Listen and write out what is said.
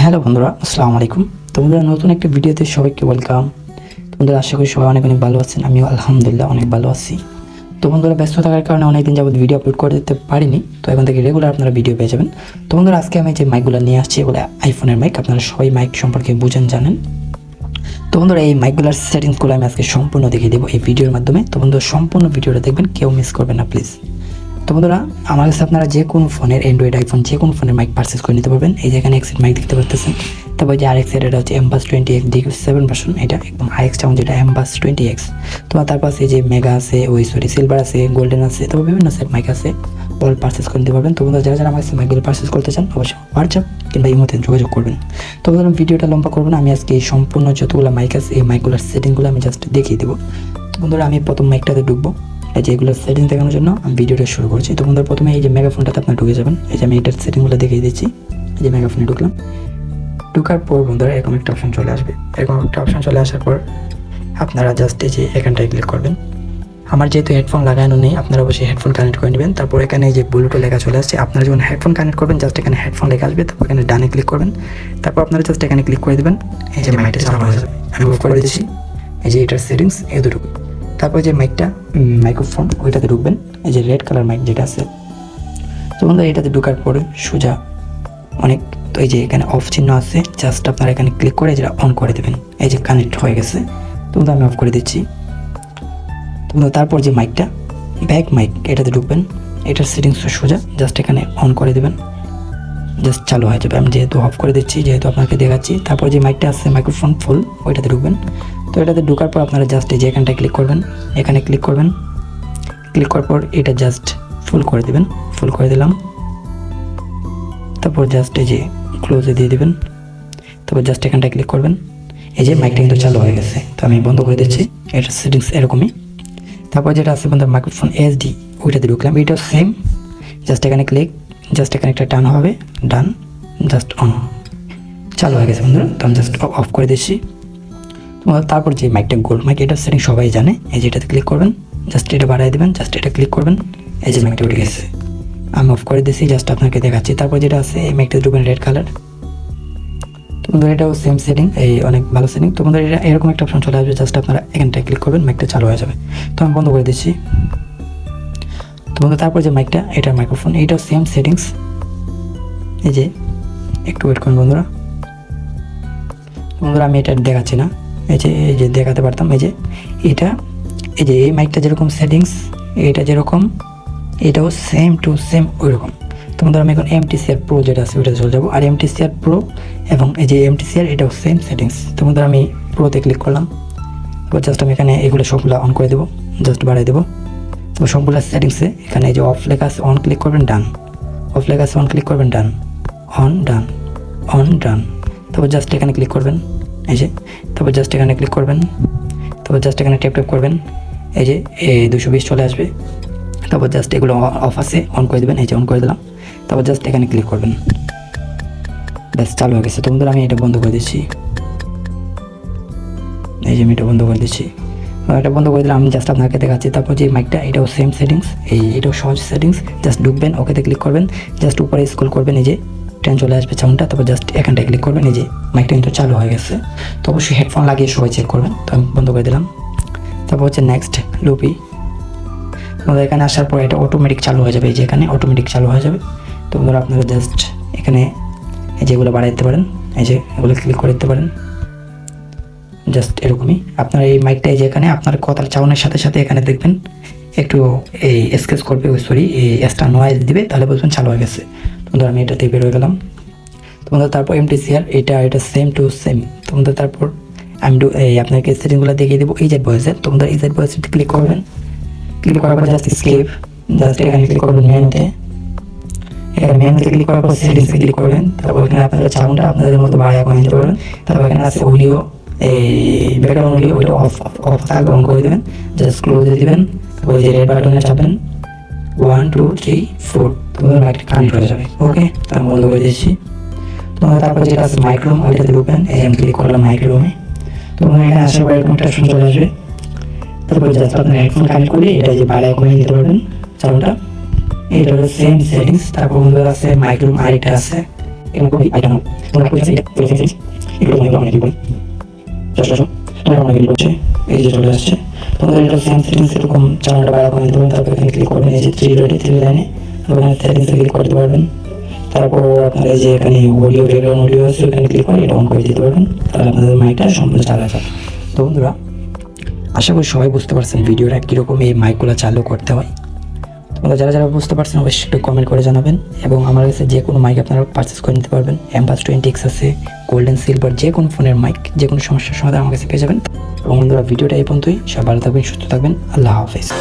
Hello বন্ধুরা, আসসালামু আলাইকুম। তো বন্ধুরা নতুন একটা ভিডিওতে সবাইকে ওয়েলকাম। তো বন্ধুরা আশা করি সবাই অনেক অনেক ভালো আছেন, আমিও আলহামদুলিল্লাহ অনেক ভালো আছি। তো বন্ধুরা, ব্যস্ত থাকার কারণে অনেকদিন যাবত ভিডিও আপলোড করে দিতে পারিনি, তো এখন থেকে রেগুলার আপনারা ভিডিও পেয়ে যাবেন। তো বন্ধুরা, আজকে আমি যে মাইকগুলো নিয়ে আসছি, এগুলো আইফোনের মাইক আপনারা সবাই মাইক সম্পর্কে বুঝেন, জানেন। তো বন্ধুরা, এই মাইকগুলোর সেটিংসগুলো আমি আজকে সম্পূর্ণ দেখিয়ে দেবো এই ভিডিওর মাধ্যমে। তো বন্ধুরা, সম্পূর্ণ ভিডিওটা দেখবেন, কেউ মিস করবেন না প্লিজ তো বন্ধুরা, আমার কাছে আপনারা যে কোনো ফোনের অ্যান্ড্রয়েড আইফোন যে কোনো ফোনের মাইক পারচেস করে নিতে পারবেন। এই যে এখানে এক্সিট মাইক দেখতে পাচ্ছেন তারপর যে আরেক্স এটা হচ্ছে এমবাস twenty X D seven version এটা একদম হাইক্স চাউন যেটা এমবাস টোয়েন্টি এক্স তোমার তার পাশে যে মেগা আছে, ওই সরি সিলভার আছে গোল্ডেন আছে, তারপর বিভিন্ন সেট মাইক আছে। অল পারচেস করে নিতে পারবেন। তো বন্ধুরা, যারা যারা আমার মাইকগুলো পারচেস করতে চান, অবশ্যই হোয়াটসঅ্যাপ কিংবা ইমোতে যোগাযোগ করবেন। তো বন্ধুরা, ভিডিওটা লম্বা করব না। আমি আজকে এই সম্পূর্ণ যতগুলো মাইক আছে, এই মাইকগুলোর সেটিংগুলো আমি জাস্ট দেখিয়ে দেবো। বন্ধুরা, আমি প্রথম মাইকটাতে ঢুকবো। এই যে এগুলো সেটিং দেখানোর জন্য আমি ভিডিওটা শুরু করছি। তো বন্ধুরা প্রথমে এই যে মেগাফোনটাতে আপনার ঢুকে যাবেন। এই যে আমি এটার সেটিংগুলো দেখিয়ে দিচ্ছি। এই যে মেগাফোনে ঢুকলাম। ঢুকার পর বন্ধুরা এরকম একটা অপশন চলে আসবে। এরকম একটা অপশন চলে আসার পর আপনারা জাস্ট এই যে এখানটায় ক্লিক করবেন। আমার যেহেতু হেডফোন লাগানো নেই আপনারা অবশ্যই হেডফোন কানেক্ট করে নেবেন। তারপর এখানে এই যে ব্লুটুথ লেখা চলে আসছে। আপনারা যখন হেডফোন কানেক্ট করবেন জাস্ট এখানে হেডফোন লেখা আসবে। তারপর এখানে ডানে ক্লিক করবেন। তারপর আপনারা জাস্ট এখানে ক্লিক করে দেবেন। এই যে মাইকটা চালু হয়ে যাবে। আমি করে দিচ্ছি। এই যে এটার সেটিংস এই দুটুকু তারপর যে মাইকটা মাইক্রোফোন ওইটাতে ঢুকবেন। এই যে রেড কালার মাইক যেটা আছে। তো বন্ধুরা, এটাতে ঢোকার পরে সোজা অনেক, তো এই যে এখানে অফ চিহ্ন আছে জাস্ট আপনারা এখানে ক্লিক করে যেটা অন করে দেবেন। এই যে কানেক্ট হয়ে গেছে। তো আমি অফ করে দিচ্ছি। তো তারপর যে মাইকটা ব্যাক মাইক এটাতে ঢুকবেন। এটার সেটিংস সোজা জাস্ট এখানে অন করে দেবেন। জাস্ট চালু হয়ে যাবে। আমি যেহেতু অফ করে দিচ্ছি, যেহেতু আপনাকে দেখাচ্ছি, তারপর যে মাইকটা আছে মাইক্রোফোন ফুল ওইটাতে ঢুকবেন। তো এটাতে ঢোকার পর আপনারা জাস্ট এই যে এখানটায় ক্লিক করবেন এখানে ক্লিক করবেন। ক্লিক করার পর এটা জাস্ট ফুল করে দিবেন ফুল করে দিলাম। তারপর জাস্ট এই যে ক্লোজে দিয়ে দিবেন। তারপর জাস্ট এখানটায় ক্লিক করবেন। এই যে মাইকটা কিন্তু চালু হয়ে গেছে। তো আমি বন্ধ করে দিচ্ছি। এটা সেটিংস এরকমই। তারপর যেটা আছে বন্ধু মাইক্রোফোন এসডি ওইটাতে ঢুকলাম। এটাও সেম জাস্ট এখানে ক্লিক জাস্ট এখানে একটা টান হবে। ডান জাস্ট অন চালু হয়ে গেছে বন্ধুরা। তো আমি জাস্ট অফ করে দিচ্ছি। তারপর যে মাইকটা গোল মাইক এটা সেটিং সবাই জানে। এই যে এটাতে ক্লিক করবেন জাস্ট এটা বাড়াই দেবেন জাস্ট এটা ক্লিক করবেন, এই যে মাইকটা উঠে গেছে। আমি অফ করে দিয়েছি জাস্ট আপনাকে দেখাচ্ছি। তারপর যেটা আছে, এই মাইকটা ঢুকবেন রেড কালার তোমাদের এটাও সেম সেটিং এই অনেক ভালো সেটিং তোমাদের এটা এরকম একটা অপশন চলে আসবে জাস্ট আপনারা এখানটায় ক্লিক করবেন মাইকটা চালু হয়ে যাবে। তো আমি বন্ধ করে দিচ্ছি। তোমাদের তারপর যে মাইকটা এটা মাইক্রোফোন এইটাও সেম সেটিংস এই যে, একটু ওয়েট করুন বন্ধুরা। বন্ধুরা, আমি এটা দেখাচ্ছি না। এই যে এই যে দেখাতে পারতাম, এই যে এটা, এই যে এই মাইকটা যেরকম সেটিংস এটা যেরকম, এটাও সেম টু সেম ওই রকম তোমাদের আমি এখন এম টি এমটিসিআর প্রো যেটা আছে ওইটা চলে যাব। আর এম টি এমটিসিআর প্রো এবং এই যে এম টি এমটিসিআর এটাও সেম সেটিংস তোমাদের আমি প্রোতে ক্লিক করলাম। এবার জাস্ট আমি এখানে এগুলো সবগুলো অন করে দেবো। জাস্ট বাড়াই দেবো। তো সবগুলো সেটিংসে এখানে এই যে অফ লেখা আছে অন ক্লিক করবেন ডান অফ লেখা আছে অন ক্লিক করবেন ডান অন ডান অন ডান তারপর জাস্ট এখানে ক্লিক করবেন। এই যে, তারপর জাস্ট এখানে ক্লিক করবেন, তারপর জাস্ট এখানে ট্যাপ ট্যাপ করবেন, এই যে, এই দুশো বিশ চলে আসবে। তারপর জাস্ট এগুলো অফ আছে অন করে দেবেন, এই যে অন করে দিলাম। তারপর জাস্ট এখানে ক্লিক করবেন। ব্যাস, চালু হয়ে গেছে। তো বন্ধুরা, আমি এটা বন্ধ করে দিচ্ছি। এই যে আমি এটা বন্ধ করে দিচ্ছি। এটা বন্ধ করে দিলাম আমি জাস্ট আপনাকে দেখাচ্ছি, তারপর যে মাইকটা এটাও সেম সেটিংস এই, এটাও সহজ সেটিংস জাস্ট ঢুকবেন ওকেতে ক্লিক করবেন। জাস্ট উপরে স্ক্রল করবেন, এই যে। ট্রেন চলে আসবে সাউন্ডটা তারপর জাস্ট এখানটায় ক্লিক করবেন, এই যে মাইকটা কিন্তু চালু হয়ে গেছে। তো অবশ্যই হেডফোন লাগিয়ে সবাই চেক করবেন, তো আমি বন্ধ করে দিলাম। তারপর হচ্ছে নেক্সট লুপি তোমাদের এখানে আসার পর এটা অটোমেটিক চালু হয়ে যাবে, এই যে এখানে অটোমেটিক চালু হয়ে যাবে। তো বন্ধুরা আপনারা জাস্ট এখানে এই যেগুলো বাড়াই দিতে পারেন, এই যে এগুলো ক্লিক করে দিতে পারেন। জাস্ট এরকমই। আপনার এই মাইকটা এই যে এখানে, আপনার কথার চাউনের সাথে সাথে এখানে দেখবেন, একটু এই স্কেচ করবে সরি এই এক্সট্রা নয়েজ দিবে, তাহলে বলবেন চালু হয়ে গেছে। তোমাদের আমি বের হয়ে গেলাম তোমাদের তারপর এম এমটিসিআর এটা এটা সেম টু সেম তোমাদের তারপর আমি এই আপনাকে সেটিংগুলো দেখিয়ে দেবো যে ভয়েসের তোমাদের যে ভয়েসে ক্লিক করবেন ক্লিক করার পর জাস্ট স্কেপ জাস্ট এখানে ক্লিক করবেন মেনুতে এখানে মেনুতে ক্লিক করার পর সেটিংসে ক্লিক করবেন তারপর এখানে আপনাদের সাউন্ডটা আপনাদের মতো বাড়ায় করে নিতে পারবেন তারপর এখানে আছে অডিও এই ব্যাকগ্রাউন্ড অডিও ওইটা অফ অফ থাকবে অন করে দেবেন জাস্ট ক্লোজ দিবেন তারপর যে রেড বাটনে চাপবেন ওয়ান টু থ্রি ফোর তোমাদের মাইকটা কানেক্ট হয়ে যাবে। ওকে তার বন্ধ করে দিচ্ছি। তোমাদের তারপর যেটা আছে মাইক্রোম ওইটাতে ঢুকবেন। এই আমি ক্লিক করলাম মাইক্রোমে তোমার এখানে আসার পর এরকম একটা চলে আসবে। তারপর জাস্ট আপনার হেডফোন কানেক্ট করে এটা যে বাড়ায় কমিয়ে নিতে পারবেন চালুটা। এটা হলো সেম সেটিংস তারপর বন্ধুরা আছে মাইক্রোম আরেকটা আছে। এখানে কোনো আইটা নাও তোমরা করে সেটিংস এগুলো তোমরা অনেক লিখবে জাস্ট আসো তোমরা অনেক লিখছে যে চলে আসছে। তোমাদের এটা সেম সেটিংস এরকম চ্যানেলটা বাইরে করে দেবেন তারপর এখানে ক্লিক করবেন এই যে থ্রি ডটে থ্রি লাইনে ওখানে সেটিংসে ক্লিক করতে পারবেন। তারপর আপনার যে এখানে অডিও ব্যাকগ্রাউন্ড অডিও আছে, ওখানে ক্লিক করে এটা অন করে দিতে পারবেন। তাহলে আপনাদের মাইকটা সম্পূর্ণ চালা যাবে। তো বন্ধুরা, আশা করি সবাই বুঝতে পারছেন ভিডিওটা কীরকম এই মাইকগুলো চালু করতে হয়। তোমরা যারা যারা বুঝতে পারছেন, অবশ্যই একটু কমেন্ট করে জানাবেন এবং আমার কাছে যে কোনো মাইক আপনারা পারচেস করে নিতে পারবেন। অ্যাম্পাস টোয়েন্টি এক্স আছে গোল্ডেন সিলভার যে কোনো ফোনের মাইক যে কোনো সমস্যার সমাধান আমার কাছে পেয়ে যাবেন। এবং বন্ধুরা, ভিডিওটা এই পর্যন্তই। সবাই ভালো থাকবেন, সুস্থ থাকবেন। আল্লাহ হাফেজ।